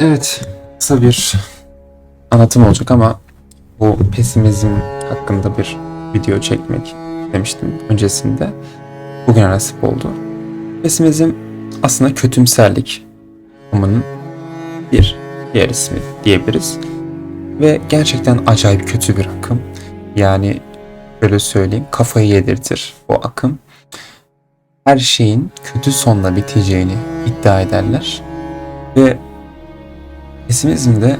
Evet, kısa bir anlatım olacak ama bu pesimizm hakkında bir video çekmek demiştim öncesinde. Bugün nasip oldu. Pesimizm aslında kötümserlik akımının bir diğer ismi diyebiliriz. Ve gerçekten acayip kötü bir akım. Yani böyle söyleyeyim kafayı yedirtir bu akım. Her şeyin kötü sonla biteceğini iddia ederler. Ve Pesimizmde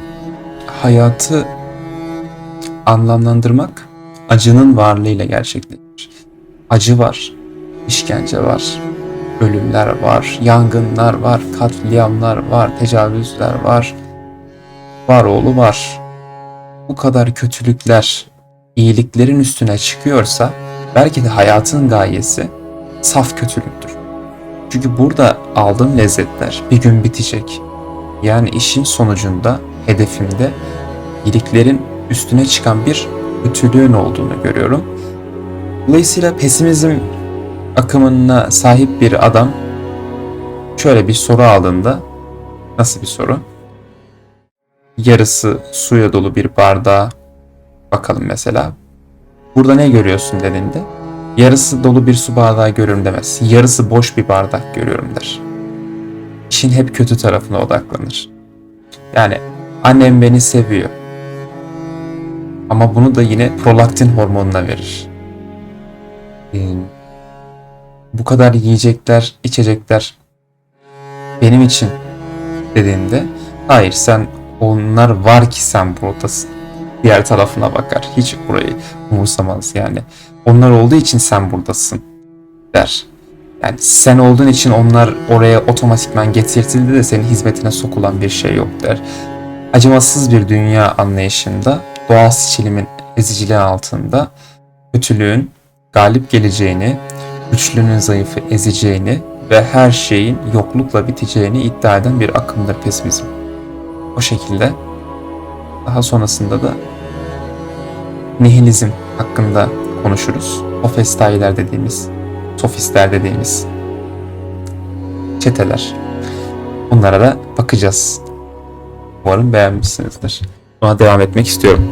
hayatı anlamlandırmak acının varlığıyla gerçekleşir. Acı var, işkence var, ölümler var, yangınlar var, katliamlar var, tecavüzler var. Var oğlu var. Bu kadar kötülükler iyiliklerin üstüne çıkıyorsa belki de hayatın gayesi saf kötülüktür. Çünkü burada aldığım lezzetler bir gün bitecek. Yani işin sonucunda hedefimde iyiliklerin üstüne çıkan bir kötülüğün olduğunu görüyorum. Dolayısıyla pesimizm akımına sahip bir adam şöyle bir soru aldığında nasıl bir soru? Yarısı suya dolu bir bardağa bakalım mesela. Burada ne görüyorsun dediğinde yarısı dolu bir su bardağı görüyorum demez. Yarısı boş bir bardak görüyorum der işin hep kötü tarafına odaklanır. Yani annem beni seviyor. Ama bunu da yine prolaktin hormonuna verir. Ee, bu kadar yiyecekler, içecekler benim için dediğinde hayır sen onlar var ki sen buradasın. Diğer tarafına bakar. Hiç burayı umursamaz yani. Onlar olduğu için sen buradasın der. Yani sen olduğun için onlar oraya otomatikman getirtildi de senin hizmetine sokulan bir şey yok der. Acımasız bir dünya anlayışında doğal seçilimin eziciliği altında kötülüğün galip geleceğini, güçlünün zayıfı ezeceğini ve her şeyin yoklukla biteceğini iddia eden bir akımdır pesimizm. O şekilde daha sonrasında da nihilizm hakkında konuşuruz. Ofestailer dediğimiz sofistler dediğimiz çeteler. Bunlara da bakacağız. Umarım beğenmişsinizdir. Buna devam etmek istiyorum.